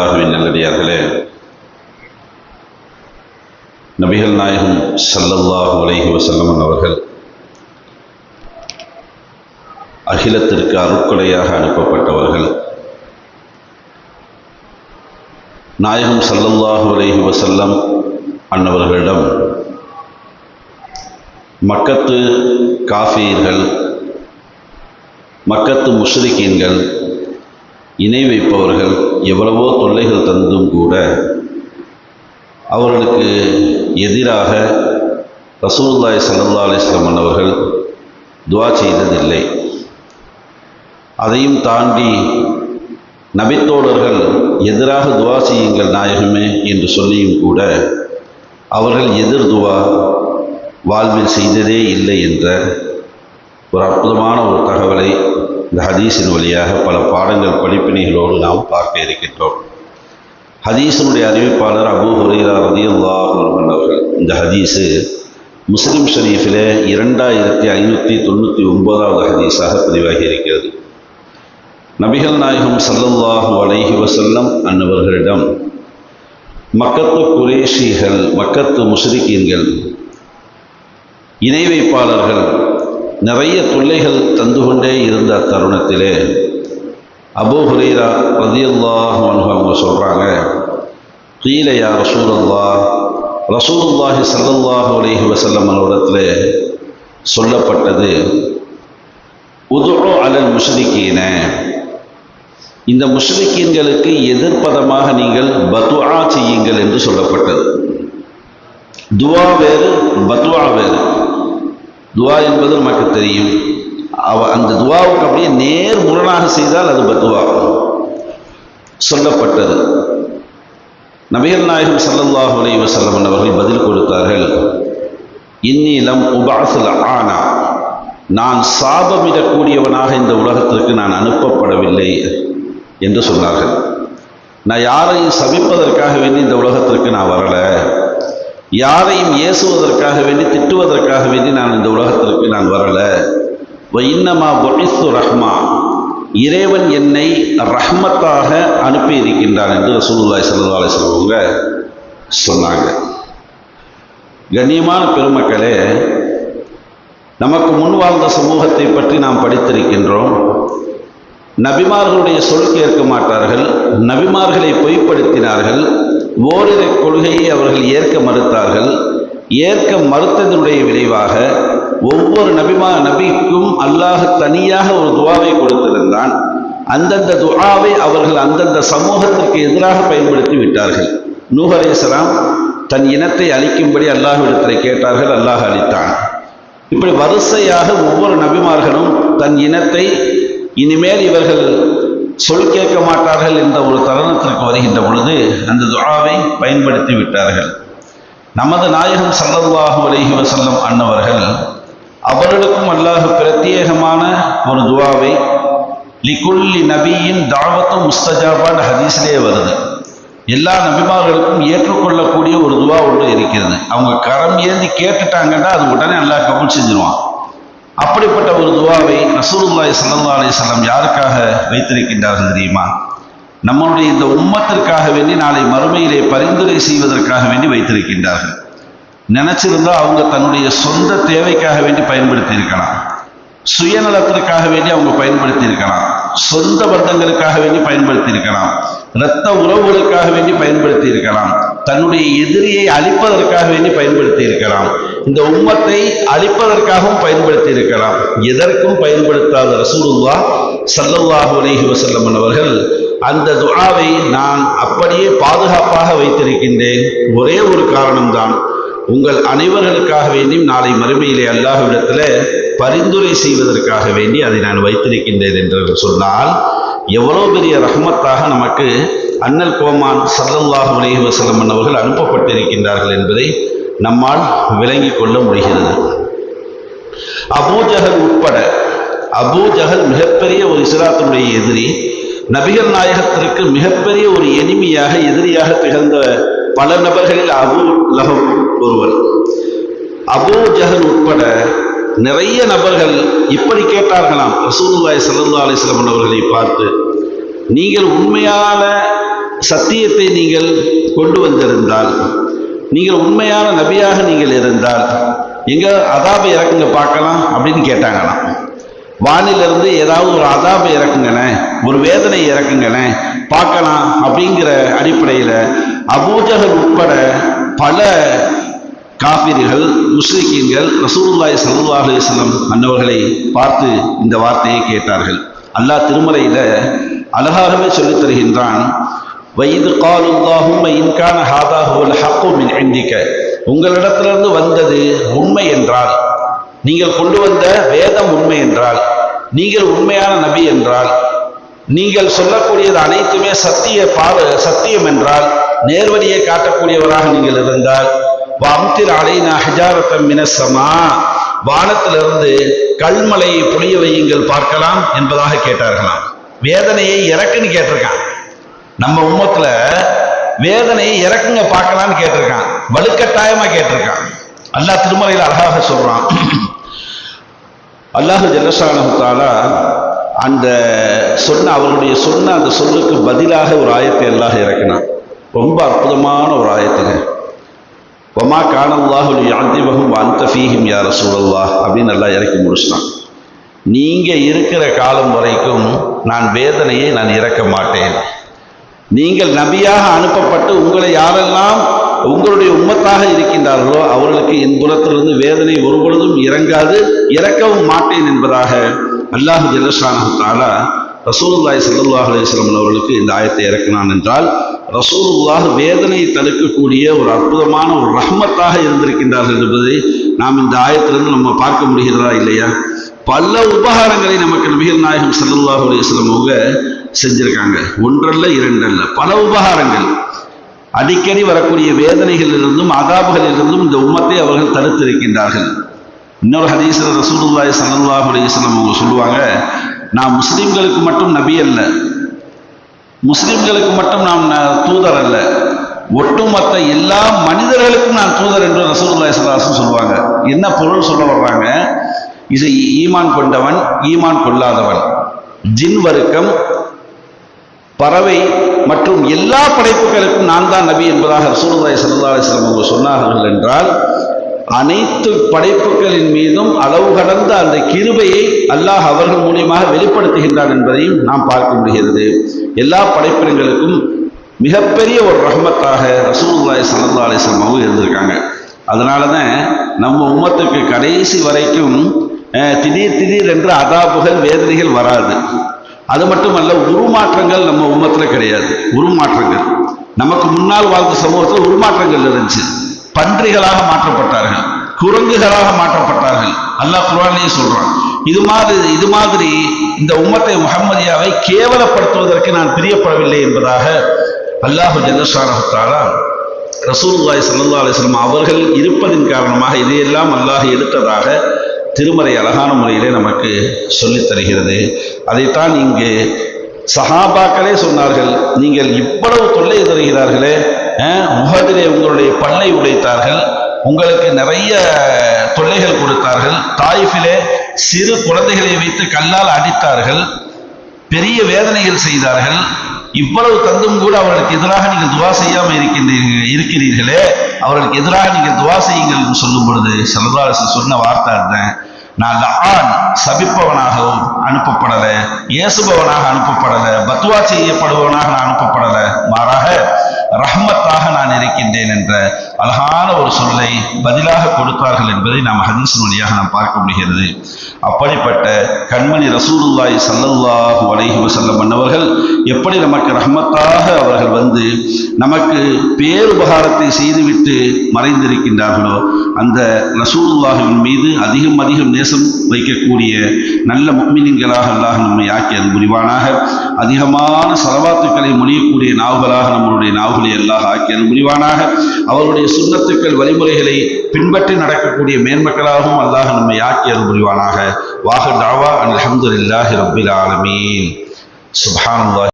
அல்லாஹுவின் நல்லடியார்களே. நபிகள் நாயகம் சல்லல்லாஹு அலைஹி வசல்லமன் அவர்கள் அகிலத்திற்கு அருட்கொடையாக அனுப்பப்பட்டவர்கள். நாயகம் சல்லல்லாஹு அலைஹி வசல்லம் அன்னவர்களிடம் மக்கத்து காஃபியர்கள் மக்கத்து முஷ்ரிக்கீன்கள் இணை வைப்பவர்கள் எவ்வளவோ தொல்லைகள் தந்தும் கூட அவர்களுக்கு எதிராக ரசூல்லாய் சல்லா அலிஸ்லாம் அவர்கள் துவா செய்ததில்லை. அதையும் தாண்டி நபித்தோழர்கள் எதிராக துவா செய்யுங்கள் நாயகமே என்று சொல்லியும் கூட அவர்கள் எதிர் துவா வாழ்வில் செய்ததே இல்லை என்ற ஒரு அற்புதமான ஒரு தகவலை இந்த ஹதீஸின் வழியாக பல பாடங்கள் படிப்பினைகளோடு நாம் பார்க்க இருக்கின்றோம். ஹதீஸினுடைய அறிவிப்பாளர் அபு ஹுரைரா ரதியுல்லாஹ் அவர்கள். இந்த ஹதீஸு முஸ்லிம் ஷரீஃபில் இரண்டாயிரத்தி ஐநூற்றி தொண்ணூற்றி ஒன்பதாவது ஹதீஸாக பதிவாகி இருக்கிறது. நபிகள் நாயகம் சல்லல்லாஹு அலைஹி வசல்லம் அன்னவர்களிடம் மக்கத்து குரேஷிகள் மக்கத்து முஸ்ரிக்கீன்கள் இணை வைப்பாளர்கள் நிறைய தொல்லைகள் தந்து கொண்டே இருந்த தருணத்திலே அபூ ஹுரீரா ரதியுல்லாஹ் அவங்க சொல்கிறாங்க கீழையா ரசூலல்லா ரசூலுல்லாஹி. சல்லாஹு அலைஹி வசல்லம் சொல்லப்பட்டது உதுரோ அலல் முஷ்ரிக்கீன இந்த முஷ்ரிக்கீன்களுக்கு எதிர்ப்பதமாக நீங்கள் பத்வா செய்யுங்கள் என்று சொல்லப்பட்டது. துவா வேறு பத்வா வேறு. துவா என்பது நமக்கு தெரியும். அவ அந்த துவாவுக்கு அப்படியே நேர் முரணாக செய்தால் அது பத்துவா. சொல்லப்பட்டது. நபிகள் நாயகம் சல்லல்லாஹு அலி வஸல்லம் அவர்கள் பதில் கொடுத்தார்கள். இன்னிலம் உபாசுல் ஆனா. நான் சாபமிடக்கூடியவனாக இந்த உலகத்திற்கு நான் அனுப்பப்படவில்லை என்று சொன்னார்கள். நான் யாரையும் சபிப்பதற்காக வேண்டி இந்த உலகத்திற்கு நான் வரலை. யாரையும் ஏசுவதற்காக வேண்டி திட்டுவதற்காக வேண்டி நான் இந்த உலகத்திற்கு நான் வரல. இன்னமா பொனிசு ரஹ்மா. இறைவன் என்னை ரஹ்மத்தாக அனுப்பி இருக்கின்றான் என்று ரசூலுல்லாய் சல்லா சொல்லுவங்க சொன்னாங்க. கண்ணியமான பெருமக்களே நமக்கு முன் வாழ்ந்த சமூகத்தை பற்றி நாம் படித்திருக்கின்றோம். நபிமார்களுடைய சொல் கேட்க மாட்டார்கள் நபிமார்களை பொய்ப்படுத்தினார்கள் ஓரிரு கொள்கையை அவர்கள் ஏற்க மறுத்தார்கள். ஏற்க மறுத்ததனுடைய விளைவாக ஒவ்வொரு நபிமா நபிக்கும் அல்லாஹ் தனியாக ஒரு துவாவை கொடுத்திருந்தான். அந்தந்த துவாவை அவர்கள் அந்தந்த சமூகத்திற்கு எதிராக பயன்படுத்தி விட்டார்கள். நூஹ் அலைஹிஸ்ஸலாம் தன் இனத்தை அழிக்கும்படி அல்லாஹ்விடத்தில் கேட்டார்கள் அல்லாஹ் அளித்தான் இப்படி வரிசையாக ஒவ்வொரு நபிமார்களும் தன் இனத்தை இனிமேல் இவர்கள் சொல் கேட்க மாட்டார்கள் என்ற ஒரு தருணத்திற்கு வருகின்ற பொழுது அந்த துவாவை பயன்படுத்தி விட்டார்கள். நமது நாயகம் சல்லல்லாஹு அலைஹி வசல்லம் அன்னவர்கள் அவர்களுக்கும் அல்லாஹ் பிரத்யேகமான ஒரு துவாவை லிகுல்லி நபியின் தாவத்தும் முஸ்தஜாபான் ஹதீஸ்லேயே வருது. எல்லா நபிமார்களுக்கும் ஏற்றுக்கொள்ளக்கூடிய ஒரு துவா ஒன்று இருக்கிறது. அவங்க கரம் ஏந்தி கேட்டுட்டாங்கன்னா அது உடனே அல்லாஹ் கபூல் செஞ்சிருவான். அப்படிப்பட்ட ஒரு துவாவை ரசூலுல்லாய் சல்லா அலிசல்லாம் யாருக்காக வைத்திருக்கின்றார்கள் தெரியுமா? நம்மளுடைய இந்த உம்மத்திற்காக வேண்டி நாளை மறுமையிலே பரிந்துரை செய்வதற்காக வேண்டி வைத்திருக்கின்றார்கள். நினைச்சிருந்தா அவங்க தன்னுடைய சொந்த தேவைக்காக வேண்டி பயன்படுத்தி இருக்கலாம் சுயநலத்திற்காக வேண்டி அவங்க பயன்படுத்தி இருக்கலாம் சொந்த பந்தங்களுக்காக வேண்டி பயன்படுத்தி இருக்கலாம் இரத்த உறவுகளுக்காக வேண்டி பயன்படுத்தி இருக்கலாம் தன்னுடைய எதிரியை அழிப்பதற்காக வேண்டி பயன்படுத்தி இருக்கலாம். இந்த உம்மத்தை அழிப்பதற்காகவும் பயன்படுத்தி இருக்கலாம். எதற்கும் பயன்படுத்தாத ரசூலுல்லா சல்லல்லாஹு அலஹி வசல்லம் அவர்கள் அந்த துஆவை நான் அப்படியே பாதுகாப்பாக வைத்திருக்கின்றேன். ஒரே ஒரு காரணம்தான். உங்கள் அனைவர்களுக்காக வேண்டியும் நாளை மறுமையிலே அல்லாஹ்விடத்தில் பரிந்துரை செய்வதற்காக வேண்டி அதை நான் வைத்திருக்கின்றேன் என்று சொன்னால் எவ்வளோ பெரிய ரஹமத்தாக நமக்கு அண்ணல் கோமான் சல்லல்லாஹு அலைஹி வசலம் அவர்கள் அனுப்பப்பட்டிருக்கின்றார்கள் என்பதை நம்மால் விளங்கிக் கொள்ள முடிகிறது. அபூஜகல் உட்பட அபூஜகல் மிகப்பெரிய ஒரு இஸ்லாத்தினுடைய எதிரி நபிகள் நாயகத்திற்கு மிகப்பெரிய ஒரு எளிமையாக எதிரியாக திகழ்ந்த பல நபர்களில் அபு லஹம் ஒருவர். அபூ ஜஹல் உட்பட நிறைய நபர்கள் இப்படி கேட்டார்களாம். ரசூலுல்லாய் சல்லா அலிஸ்லாம் அவர்களை பார்த்து நீங்கள் உண்மையான சத்தியத்தை நீங்கள் கொண்டு வந்திருந்தால் நீங்கள் உண்மையான நபியாக நீங்கள் இருந்தால் எங்க அதாபை இறக்குங்க பார்க்கலாம் அப்படின்னு கேட்டாங்களாம். வானிலிருந்து ஏதாவது ஒரு அதாபை இறக்குங்கண்ணே ஒரு வேதனை இறக்குங்கண்ணே பார்க்கலாம் அப்படிங்கிற அடிப்படையில் அபூஜகர் உட்பட பல காபிர்கள் முஸ்லிக்கீன்கள் ரசூலுல்லாஹி ஸல்லல்லாஹு அலுவலம் அன்னவர்களை பார்த்து இந்த வார்த்தையை கேட்டார்கள். அல்லாஹ் திருமறையில் அழகாகவே சொல்லித் தருகின்றான் வயது காலுல்லாஹும் இன்கான ஹாதா ஹுவல் ஹக்கு உங்களிடத்திலிருந்து வந்தது உண்மை என்றால் நீங்கள் கொண்டு வந்த வேதம் உண்மை என்றால் நீங்கள் உண்மையான நபி என்றால் நீங்கள் சொல்லக்கூடியது அனைத்துமே சத்திய பாவ சத்தியம் என்றால் நேர்வழியை காட்டக்கூடியவராக நீங்கள் இருந்தால் வம்திர் அலைனா ஹஜாரத்தம் மினசமா வானத்திலிருந்து கல்மலையை புளிய வையுங்கள் பார்க்கலாம் என்பதாக கேட்டார்களாம். வேதனையை இறக்குன்னு கேட்டிருக்கான். நம்ம உம்மத்துல வேதனையை இறக்குங்க பார்க்கலான்னு கேட்டிருக்கான். வலுக்கட்டாயமா கேட்டிருக்கான். அல்லாஹ் திருமலையில் அழகாக சொல்றான். அல்லாஹு ஜல்லஷானஹாலா அந்த சொன்ன அவருடைய சொன்ன அந்த சொல்லுக்கு பதிலாக ஒரு ஆயத்தை அல்லாஹ் இறக்கினான். ரொம்ப அற்புதமான ஒரு ஆயத்துங்க. ஒமா கானல்லாஹுல் யாந்திபகம் அந்த ஃபீஹிம் யார் ரசூலல்லா அப்படின்னு நல்லா இறக்கி முடிச்சிட்டான். நீங்கள் இருக்கிற காலம் வரைக்கும் நான் வேதனையை நான் இறக்க மாட்டேன். நீங்கள் நபியாக அனுப்பப்பட்டு உங்களை யாரெல்லாம் உங்களுடைய உம்மத்தாக இருக்கின்றார்களோ அவர்களுக்கு என் புறத்திலிருந்து வேதனை ஒரு பொழுதும் இறங்காது இறக்கவும் மாட்டேன் என்பதாக அல்லாஹு ஜெல்லஷானா ரசூல்லாய் சல்லாஹ் அலையம் அவர்களுக்கு இந்த ஆயத்தை இறக்கினான் என்றால் ரசூலுல்லாஹ் வேதனை தடுக்கக்கூடிய ஒரு அற்புதமான ஒரு ரஹ்மத்தாக இருந்திருக்கின்றார்கள் என்பதை நாம் இந்த ஆயத்திலிருந்து நம்ம பார்க்க முடிகிறதா இல்லையா? பல உபகாரங்களை நமக்கு நபிகள் நாயகம் சல்லல்லாஹு அலையம் அவங்க செஞ்சிருக்காங்க. ஒன்றல்ல இரண்டல்ல. பல உபகாரங்கள். அடிக்கடி வரக்கூடிய வேதனைகளிலிருந்தும் அதாபுகளிலிருந்தும் இந்த உம்மத்தை அவர்கள் தடுத்திருக்கின்றார்கள். இன்னொரு ஹதீஸில் ரசூலுல்லாய் சல்லாஹ் அலிஸ்லம் அவங்க சொல்லுவாங்க நான் முஸ்லீம்களுக்கு மட்டும் நபி அல்ல. முஸ்லிம்களுக்கு மட்டும் நாம் தூதர் அல்ல. ஒட்டுமொத்த எல்லா மனிதர்களுக்கும் நான் தூதர் என்று ரசூல்லா சல்லாஹம் சொல்லுவாங்க என்ன பொருள் சொல்ல வர்றாங்க? இது ஈமான் கொண்டவன் ஈமான் கொள்ளாதவன். ஜின் வர்க்கம் பறவை மற்றும் எல்லா படைப்புகளுக்கும் நான் தான் நபி என்பதாக ரசூலுல்லாய் சல்லா அலிஸ்லாம் அவங்க சொன்னார்கள் என்றால் அனைத்து படைப்புகளின் மீதும் அளவு கடந்த அந்த கிருபையை அல்லாஹ் அவர்கள் மூலியமாக வெளிப்படுத்துகின்றான் என்பதையும் நாம் பார்க்க முடிகிறது. எல்லா படைப்பினங்களுக்கும் மிகப்பெரிய ஒரு ரஹமத்தாக ரசூல்லாய் சல்லா அலிஸ்லாம் இருந்திருக்காங்க. அதனால தான் நம்ம உம்மத்துக்கு கடைசி வரைக்கும் திடீர் திடீர் என்று அதாபுகள் வேதனைகள் வராது. அது மட்டுமல்ல உருமாற்றங்கள் நம்ம உம்மத்தில் கிடையாது. உருமாற்றங்கள். நமக்கு முன்னால் வாழ்ந்த சமூகத்தில் உருமாற்றங்கள் இருந்துச்சு. பன்றிகளாக மாற்றப்பட்டார்கள். குரங்குகளாக மாற்றப்பட்டார்கள். அல்லாஹ் குரானே சொல்றான். இது மாதிரி இது மாதிரி இந்த உம்மத்தை முகம்மதியாவை கேவலப்படுத்துவதற்கு நான் பிரியப்படவில்லை என்பதாக அல்லாஹு ஜல்லஷாரஹத்தாலா ரசூல்லாய் சல்லா அலிஸ்லாம் அவர்கள் இருப்பதின் காரணமாக இதையெல்லாம் அல்லாஹ் எடுத்ததாக திருமறை அழகான முறையிலே நமக்கு சொல்லித் தருகிறது. அதைத்தான் இங்கு சஹாபாக்களே சொன்னார்கள் நீங்கள் இவ்வளவு தொல்லை தருகிறார்களே முகதிலே உங்களுடைய பல்லை உடைத்தார்கள் உங்களுக்கு நிறைய தொல்லைகள் கொடுத்தார்கள் தாய்ஃபிலே சிறு குழந்தைகளை வைத்து கல்லால் அடித்தார்கள் பெரிய வேதனைகள் செய்தார்கள். இவ்வளவு தந்தும் கூட அவர்களுக்கு எதிராக நீங்கள் துவா செய்யாமல் இருக்கின்றீர்கள் இருக்கிறீர்களே. அவர்களுக்கு எதிராக நீங்கள் துவா செய்யுங்கள் என்று சொல்லும் பொழுது சல்லதாரசன் சொன்ன வார்த்தை இருந்தேன் நான் லஆன் சபிப்பவனாகவும் அனுப்பப்படலை ஏசுபவனாக அனுப்பப்படலை பத்துவா செய்யப்படுபவனாக நான் அனுப்பப்படலை. மாறாக ரஹமத்தாக நான் இருக்கின்றேன் என்ற அழகான ஒரு சொல்லை பதிலாக கொடுத்தார்கள் என்பதை நாம் ஹதீஸின் வழியாக நாம் பார்க்க முடிகிறது. அப்படிப்பட்ட கண்மணி ரசூலுல்லாய் சல்லல்லாஹு அலைஹி வசல்லம் மன்னவர்கள் எப்படி நமக்கு ரஹமத்தாக அவர்கள் வந்து நமக்கு பேருபகாரத்தை செய்துவிட்டு மறைந்திருக்கின்றார்களோ அந்த ரசூலுல்லாஹின் மீது அதிகம் அதிகம் நேசம் வைக்கக்கூடிய நல்ல முக்மினின்களாக அல்லாஹ் நம்மை ஆக்கி அது புரிவானாக. அதிகமான சலவாத்துக்களை மொழியக்கூடிய நாவுகளாக நம்மளுடைய நாவுகளை எல்லாம் ஆக்கியது முடிவானாக அவருடைய சுண்ணத்துக்கள் வழிமுறைகளை பின்பற்றி நடக்கக்கூடிய மேன்மக்களாகவும் அல்லாஹ் நம்மை ஆக்கி அது புரிவானாக வாஹ தாவா அல்ஹம்துலில்லாஹி ரபில் ஆலமீன். சுப்ஹானல்லாஹ்.